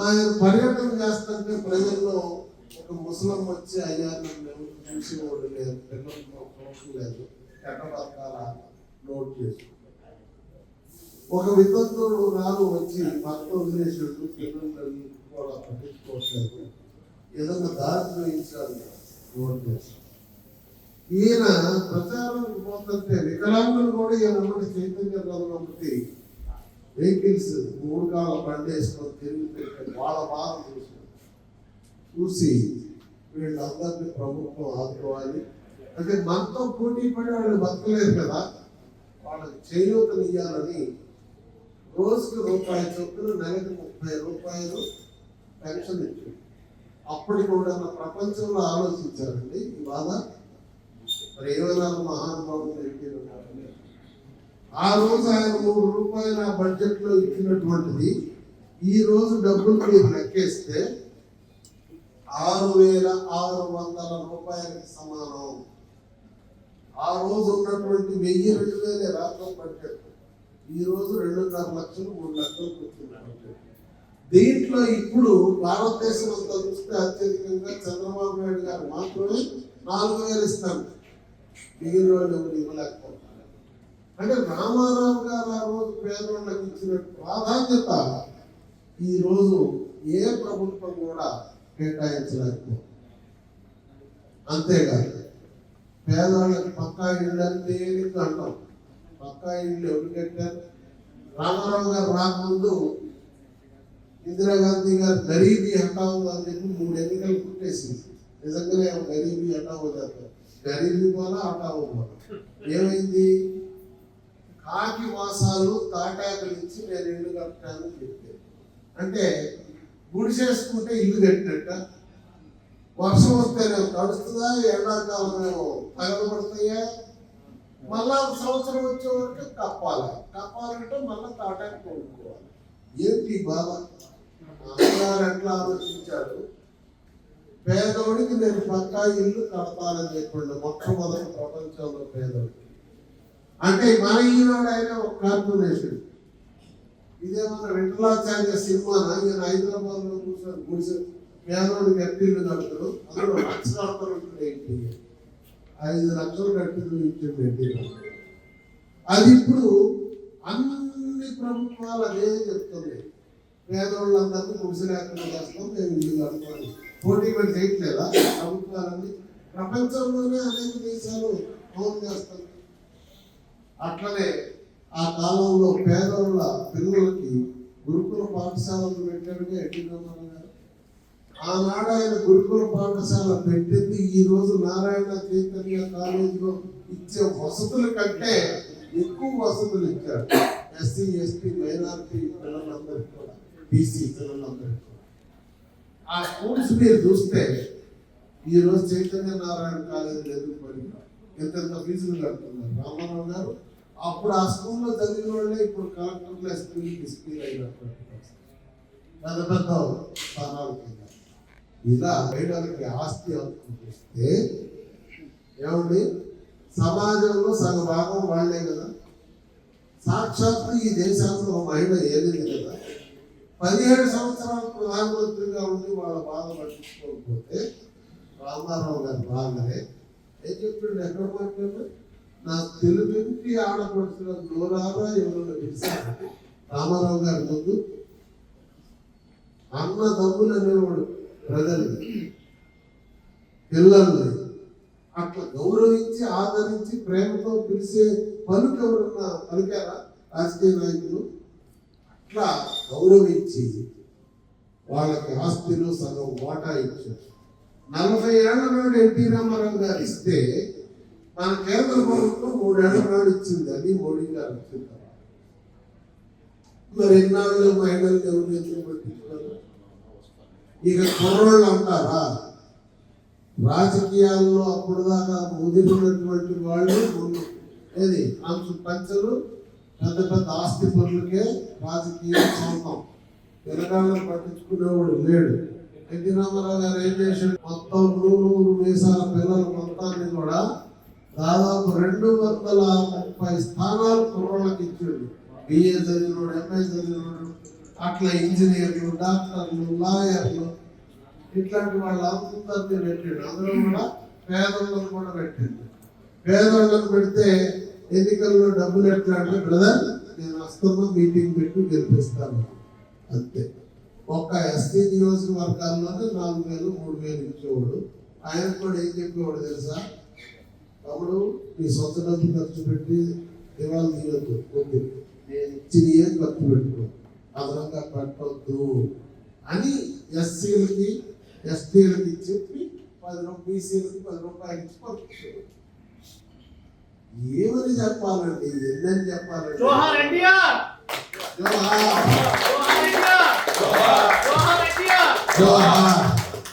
ఆయన పర్యటన చేస్తుంటే ప్రజల్లో ఒక ముసలం వచ్చి అయ్యా నన్ను ఎవరు చూసేవాడు లేదు పిల్లలు లేదు ఎట్ట నోట్ చేసుకుంటాడు ఒక వితంతుడు రాను వచ్చి భర్త వదిలేసాడు పిల్లలు కూడా పట్టించుకోవట్లేదు ఏదన్నా దారి చూపించాలి నోట్ చేసి ఈయన ప్రచారానికి పోతుంటే వికలాంగులు కూడా ఈయన చైతన్య రథం ఒకటి వెహికల్స్ మూడు కాళ్ళ బండి వేసుకొని తిరిగి వాళ్ళ బాధ చూసి చూసి వీళ్ళందరినీ ప్రభుత్వం ఆదుకోవాలి. అంటే మనతో పోటీ పడి వాళ్ళు బతకలేరు కదా. వాళ్ళకి చేయూతనియ్యాలని రోజుకి రూపాయి చొప్పున నెలకు ముప్పై రూపాయలు పెన్షన్ ఇచ్చింది అప్పుడు కూడా ప్రపంచంలో ఆలోచించారండి ఈ బాధ. మరి ఏమైనా మహానుభావులు? ఎన్టీఆర్ ఉన్నారని. ఆ రోజు ఆయన మూడు రూపాయల బడ్జెట్లో ఇచ్చినటువంటిది ఈ రోజు డబ్బులు మీరు లెక్కేస్తే ఆరు వేల ఆరు వందల రూపాయలకి సమానం. ఆ రోజు ఉన్నటువంటి వెయ్యి రెండు వేల రాష్ట్ర బడ్జెట్. ఈ రోజు రెండున్నర లక్షలు మూడు లక్షలు కూర్చున్నారు దీంట్లో ఇప్పుడు భారతదేశం అంతా చూస్తే అత్యధికంగా చంద్రబాబు నాయుడు గారు మాత్రమే నాలుగు వేలు ఇస్తారు. మిగిలిన వాళ్ళు ఎవరు ఇవ్వలేకపోతారు. అంటే రామారావు గారు ఆ రోజు పేదవాళ్ళకి ఇచ్చిన ప్రాధాన్యత ఈ రోజు ఏ ప్రభుత్వం కూడా కేటాయించలేకపోతుంది అంతేకాదు పేదవాళ్ళకి పక్కా ఇళ్ళు అని అంటాం? పక్కా ఇళ్ళు ఎవరు కట్టారు? రామారావు గారు రాకముందు ఇందిరాగాంధీ గారు గరీబీ హటావు అని చెప్పి మూడు ఎన్నికలు పుట్టేసింది నిజంగానే గరీబీ హటావు చేస్తారు గరీబీ పోలా హటావు పోలా ఏమైంది? కాకి వాసాలు తాటాకులు నుంచి నేను ఇల్లు కట్టాను చెప్పాను. అంటే గుడిసేసుకుంటే ఇల్లు కట్టినట్ట? వర్షం వస్తేనే నేను తడుస్తుందా? ఎండాకాలం మేము మళ్ళా సంవత్సరం వచ్చే వరకు కప్పాలి. కప్పాలంటే మళ్ళా తాటాకు కొనుక్కోవాలి. ఏంటి బాధ అమ్మగారు ఎట్లా ఆలోచించాడు పేదోడికి నేను పక్కా ఇల్లు కడతానని చెప్పండి. మొట్టమొదటి ప్రపంచంలో పేదోడికి. అంటే మన ఈనాడు ఆయన ఒక కార్పొరేషన్ ఇదేమన్నా వెంటలాచార్య సినిమా ఈయన హైదరాబాద్లో కూర్చొని గుడిసె పేదోడు కట్టిల్లు కడతారు అందులో లక్ష కడతారు ఏంటి ఐదు లక్షలు కట్టి ఇచ్చింది ఎన్టీఆర్ అది ఇప్పుడు అన్ని ప్రభుత్వాలు అదే చెప్తుంది పేదోళ్ళందరినీ గుడిసె లేకుండా చేస్తాం మేము ఇల్లు కడతాం పోటీ పడి చేయట్లేదా? ప్రభుత్వాలన్నీ ప్రపంచంలోనే అనేక దేశాలు ఫోన్ చేస్తారు అట్లనే ఆ కాలంలో పేదోళ్ళ పిల్లలకి గురుకుల పాఠశాలలు పెట్టాడుగా ఎన్టీ రామారావు గారు. ఆనాడు ఆయన గురుకుల పాఠశాల పెట్టింది ఈ రోజు నారాయణ చైతన్య కాలేజీలో ఇచ్చే వసతుల కంటే ఎక్కువ వసతులు ఇచ్చారు. ఎస్సీ ఎస్టీ మైనారిటీ పిల్లలందరికీ కూడా బీసీ పిల్లలందరికీ కూడా. ఆ స్కూల్స్ మీరు చూస్తే ఈ రోజు చైతన్య నారాయణ కాలేజీలు ఎందుకు పడి ఎంతెంత ఫీజులు కడుతున్నారు? రామారావు గారు అప్పుడు ఆ స్కూల్లో చదివిన వాళ్ళే ఇప్పుడు కలెక్టర్లు ఎస్పీలు డిస్పీలు అయినటువంటి పెద్ద పెద్ద స్థానాలు కింద ఇలా మహిళలకి ఆస్తి హక్కు చూస్తే ఏమండి? సమాజంలో సగ భాగం వాళ్ళే కదా. సాక్షాత్తు ఈ దేశానికి ఒక మహిళ ఏలింది కదా పదిహేడు సంవత్సరాలు ప్రధానమంత్రిగా ఉండి వాళ్ళ బాధ పట్టించుకోకపోతే రామారావు గారు బాగానే. ఏం చెప్పిండు ఎక్కడ మాట్లాడు నా తెలుగుకి ఆడపడుతున్న నోరారా ఎవరన్నా పిలిచారు రామారావు గారి ముందు. అన్న తమ్ములు అనేవాడు ప్రజల్ని పిల్లల్ని అట్లా గౌరవించి ఆదరించి ప్రేమతో పిలిచే పలుకు ఎవరన్నా పలికారా? రాజకీయ నాయకులు. అట్లా గౌరవించి వాళ్ళకి ఆస్తిలో సగం వాటా ఇచ్చారు. నలభై ఏళ్ళ నాడు ఎన్టీ రామారావు గారు ఇస్తే మన కేంద్ర ప్రభుత్వం మూడేళ్ళ నాడు ఇచ్చింది అది మోడీ గారు మరి ఎన్నాళ్ళు మహిళలు ఎవరు ఎందుకు ఇక కుర్రోళ్ళు అంటారా? రాజకీయాల్లో అప్పుడు దాకా ముదిరినటువంటి వాళ్ళు ఏది? అంచు పంచలు పెద్ద పెద్ద ఆస్తి పనులకే రాజకీయం సొంతం తెలంగాణలో పట్టించుకునేవాడు లేడు. ఎన్టీ రామారావు గారు ఏం చేశాడు? మొత్తం నూరు మీసాల పిల్లల మొత్తాన్ని కూడా దాదాపు రెండు వందల ముప్పై స్థానాలు కుర్రోళ్ళకి ఇచ్చాడు. బిఏ చదివినోడు ఎంఏ చదివినోడు అట్లా ఇంజనీర్లు డాక్టర్లు లాయర్లు ఇట్లాంటి వాళ్ళందరినీ పెట్టిండు. అందులో కూడా పేదోళ్ళను కూడా పెట్టిండు. పేదోళ్ళను పెడితే ఎన్నికల్లో డబ్బులు ఎట్లా అంటే బ్రదర్ నేను వస్తున్న మీటింగ్ పెట్టి గెలిపిస్తాను. అంతే. ఒక్క ఎస్టీ నియోజకవర్గాల్లోనే నాలుగు వేలు మూడు వేలు ఇచ్చేవాడు. ఆయన కూడా ఏం చెప్పేవాడు తెలుసా? తమ్ముడు నీ సొంత డబ్బు ఖర్చు పెట్టి దివాళ తీయొద్దు వద్దు. నేను ఇచ్చినయే ఖర్చు పెట్టుకో. అదనంగా పెట్టవద్దు అని ఎస్సీలకి ఎస్టీలకి చెప్పి పది రూపాయలు బీసీలకి పది రూపాయలు ఇచ్చి పంపించాడు. ఏమని చెప్పాలండి? ఎన్నని చెప్పాలండి? జోహార్ ఎన్టీఆర్! జోహార్! జోహార్!